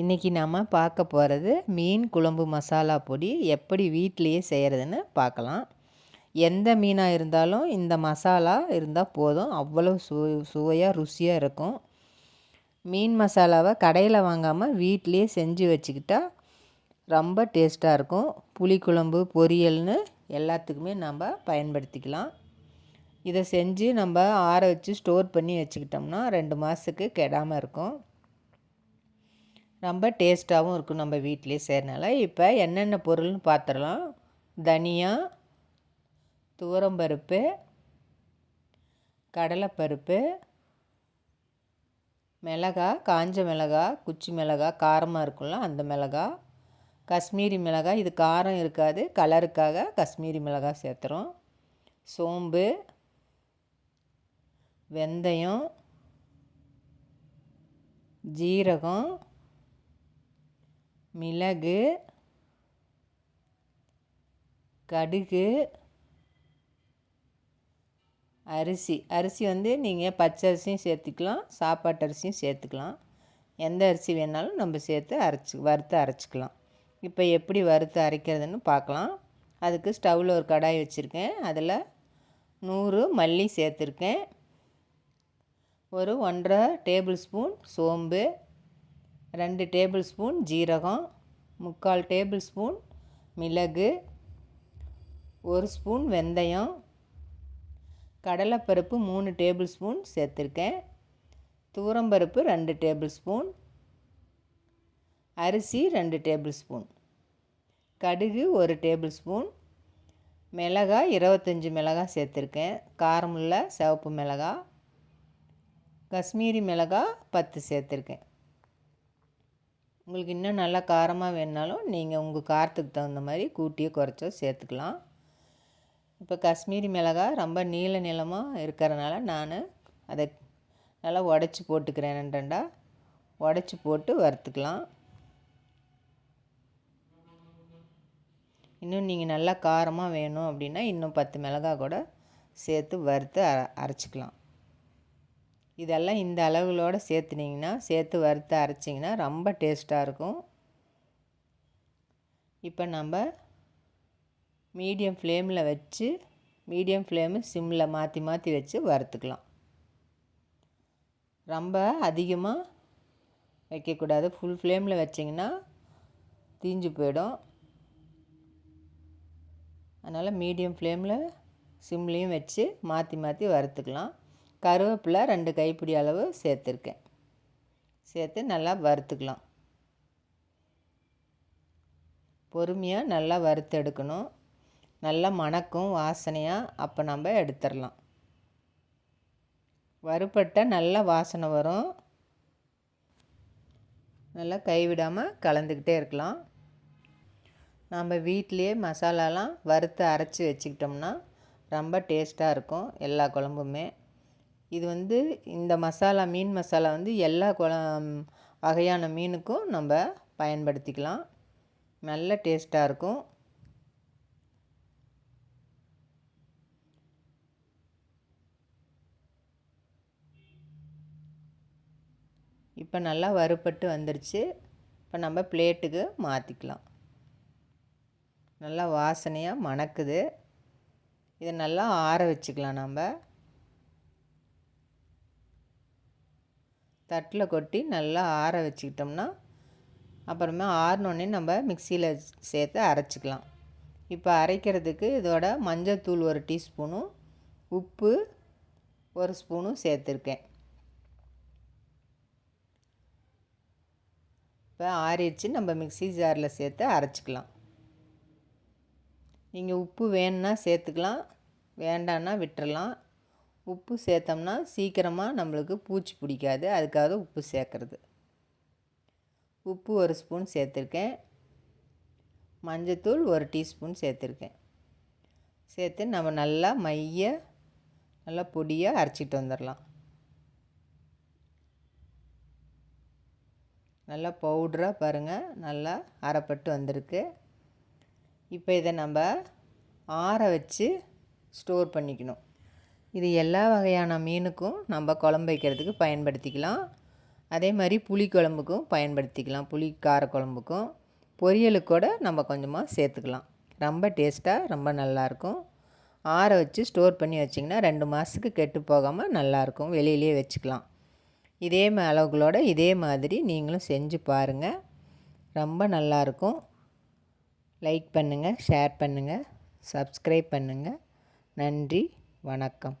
இன்றைக்கி நம்ம பார்க்க போகிறது மீன் குழம்பு மசாலா பொடி எப்படி வீட்டிலையே செய்கிறதுன்னு பார்க்கலாம். எந்த மீனாக இருந்தாலும் இந்த மசாலா இருந்தால் போதும். அவ்வளோ சு சுவையாக ருசியாக இருக்கும். மீன் மசாலாவை கடையில் வாங்காமல் வீட்டிலையே செஞ்சு வச்சுக்கிட்டா ரொம்ப டேஸ்ட்டாக இருக்கும். புளிக்குழம்பு பொரியல்னு எல்லாத்துக்குமே நம்ம பயன்படுத்திக்கலாம். இதை செஞ்சு நம்ம ஆற வச்சு ஸ்டோர் பண்ணி வச்சுக்கிட்டோம்னா ரெண்டு மாதத்துக்கு கெடாமல் இருக்கும். ரொம்ப டேஸ்ட்டாகவும் இருக்கும் நம்ம வீட்டிலே செய்கிறனால இப்போ என்னென்ன பொருள்னு பார்த்துடலாம் தனியா துவரம்பருப்பு கடலைப்பருப்பு மிளகா காஞ்ச மிளகா குச்சி மிளகா காரமாக இருக்கும்ல அந்த மிளகா காஷ்மீரி மிளகாய் இது காரம் இருக்காது கலருக்காக காஷ்மீரி மிளகாய் சேர்த்துறோம். சோம்பு வெந்தயம் ஜீரகம் மிளகு கடுகு அரிசி. அரிசி வந்து நீங்கள் பச்சை அரிசியும் சேர்த்துக்கலாம் சாப்பாட்டு அரிசியும் சேர்த்துக்கலாம். எந்த அரிசி வேணாலும் நம்ம சேர்த்து அரைச்சி வறுத்து அரைச்சிக்கலாம். இப்போ எப்படி வறுத்து அரைக்கிறதுன்னு பார்க்கலாம். அதுக்கு ஸ்டவ்வில் ஒரு கடாய் வச்சுருக்கேன். அதில் நூறு மல்லி சேர்த்துருக்கேன். ஒரு ஒன்றரை டேபிள் ஸ்பூன் சோம்பு ரெண்டு டேபிள் ஸ்பூன் ஜீரகம் முக்கால் டேபிள் ஸ்பூன் மிளகு ஒரு ஸ்பூன் வெந்தயம் கடலைப்பருப்பு மூணு டேபிள் ஸ்பூன் சேர்த்துருக்கேன். தூரம்பருப்பு ரெண்டு டேபிள் ஸ்பூன் அரிசி ரெண்டு டேபிள் ஸ்பூன் கடுகு ஒரு டேபிள் ஸ்பூன் மிளகாய் இருபத்தஞ்சி மிளகாய் சேர்த்துருக்கேன். காரமுள்ள சிவப்பு மிளகாய் காஷ்மீரி மிளகாய் பத்து சேர்த்துருக்கேன். உங்களுக்கு இன்னும் நல்லா காரமாக வேணுனாலும் நீங்கள் உங்கள் காரத்துக்கு தகுந்த மாதிரி கூட்டியோ குறைச்சோ சேர்த்துக்கலாம். இப்போ காஷ்மீரி மிளகாய் ரொம்ப நீள நிலமாக இருக்கிறனால நான் அதை நல்லா உடச்சி போட்டுக்கிறேன். ரெண்டா உடச்சி போட்டு வறுத்துக்கலாம். இன்னும் நீங்கள் நல்லா காரமாக வேணும் அப்படின்னா இன்னும் பத்து மிளகாய் கூட சேர்த்து வறுத்து அரைச்சிக்கலாம். இதெல்லாம் இந்த அளவுகளோடு சேர்த்துனிங்கன்னா சேர்த்து வறுத்து அரைச்சிங்கன்னா ரொம்ப டேஸ்ட்டாக இருக்கும். இப்போ நம்ம மீடியம் ஃப்ளேமில் வச்சு மீடியம் ஃப்ளேமு சிம்மில் மாற்றி மாற்றி வச்சு வறுத்துக்கலாம். ரொம்ப அதிகமாக வைக்கக்கூடாது. ஃபுல் ஃப்ளேமில் வச்சிங்கன்னா தீஞ்சு போயிடும். அதனால் மீடியம் ஃப்ளேமில் சிம்லேயும் வச்சு மாற்றி மாற்றி வறுத்துக்கலாம். கருவேப்பிலை ரெண்டு கைப்பிடி அளவு சேர்த்துருக்கேன். சேர்த்து நல்லா வறுத்துக்கலாம். பொறுமையாக நல்லா வறுத்து எடுக்கணும். நல்லா மணக்கும் வாசனையாக அப்போ நம்ம எடுத்துடலாம். வறுப்பட்ட நல்லா வாசனை வரும். நல்லா கைவிடாமல் கலந்துக்கிட்டே இருக்கலாம். நம்ம வீட்டிலையே மசாலாலாம் வறுத்து அரைச்சி வச்சுக்கிட்டோம்னா ரொம்ப டேஸ்ட்டாக இருக்கும் எல்லா குழம்புமே. இது வந்து இந்த மசாலா மீன் மசாலா வந்து எல்லா குழ வகையான மீனுக்கும் நம்ம பயன்படுத்திக்கலாம். நல்ல டேஸ்ட்டாக இருக்கும். இப்போ நல்லா வறுப்பட்டு வந்துருச்சு. இப்போ நம்ம பிளேட்டுக்கு மாற்றிக்கலாம் நல்லா வாசனையாக மணக்குது. இதை நல்லா ஆற வச்சுக்கலாம் நம்ம. தட்டில் கொட்டி நல்லா ஆற வச்சுக்கிட்டோம்னா அப்புறமா ஆறினோடனே நம்ம மிக்சியில் சேர்த்து அரைச்சிக்கலாம். இப்போ அரைக்கிறதுக்கு இதோட மஞ்சள் ஒரு டீஸ்பூனும் உப்பு ஒரு ஸ்பூனும் சேர்த்துருக்கேன். இப்போ ஆறிடுச்சு நம்ம மிக்சி ஜாரில் சேர்த்து அரைச்சிக்கலாம். நீங்கள் உப்பு வேணுன்னா சேர்த்துக்கலாம் வேண்டான்னா விட்டுறலாம். உப்பு சேர்த்தோம்னா சீக்கிரமாக நம்மளுக்கு பூச்சி பிடிக்காது. அதுக்காக உப்பு சேர்க்குறது. உப்பு ஒரு ஸ்பூன் சேர்த்துருக்கேன். மஞ்சத்தூள் ஒரு டீஸ்பூன் சேர்த்துருக்கேன். சேர்த்து நம்ம நல்லா மைய நல்லா பொடியாக அரைச்சிட்டு வந்துடலாம். நல்லா பவுட்ராக பாருங்கள் நல்லா அரைப்பட்டு வந்திருக்கு. இப்போ இதை நம்ம ஆற வச்சு ஸ்டோர் பண்ணிக்கணும். இது எல்லா வகையான மீனுக்கும் நம்ம குழம்பு வைக்கிறதுக்கு பயன்படுத்திக்கலாம். அதே மாதிரி புளி குழம்புக்கும் பயன்படுத்திக்கலாம். புளி கார குழம்புக்கும். பொரியலுக்கு கூட நம்ம கொஞ்சமாக சேர்த்துக்கலாம். ரொம்ப டேஸ்ட்டாக ரொம்ப நல்லாயிருக்கும் ஆற வச்சு ஸ்டோர் பண்ணி வச்சிங்கன்னா ரெண்டு மாதத்துக்கு கெட்டு போகாமல் நல்லாயிருக்கும் வெளியிலே வச்சுக்கலாம். இதே அளவுகளோட இதே மாதிரி நீங்களும் செஞ்சு பாருங்கள் ரொம்ப நல்லாயிருக்கும் லைக் பண்ணுங்கள் ஷேர் பண்ணுங்கள் சப்ஸ்கிரைப் பண்ணுங்கள் நன்றி வணக்கம்.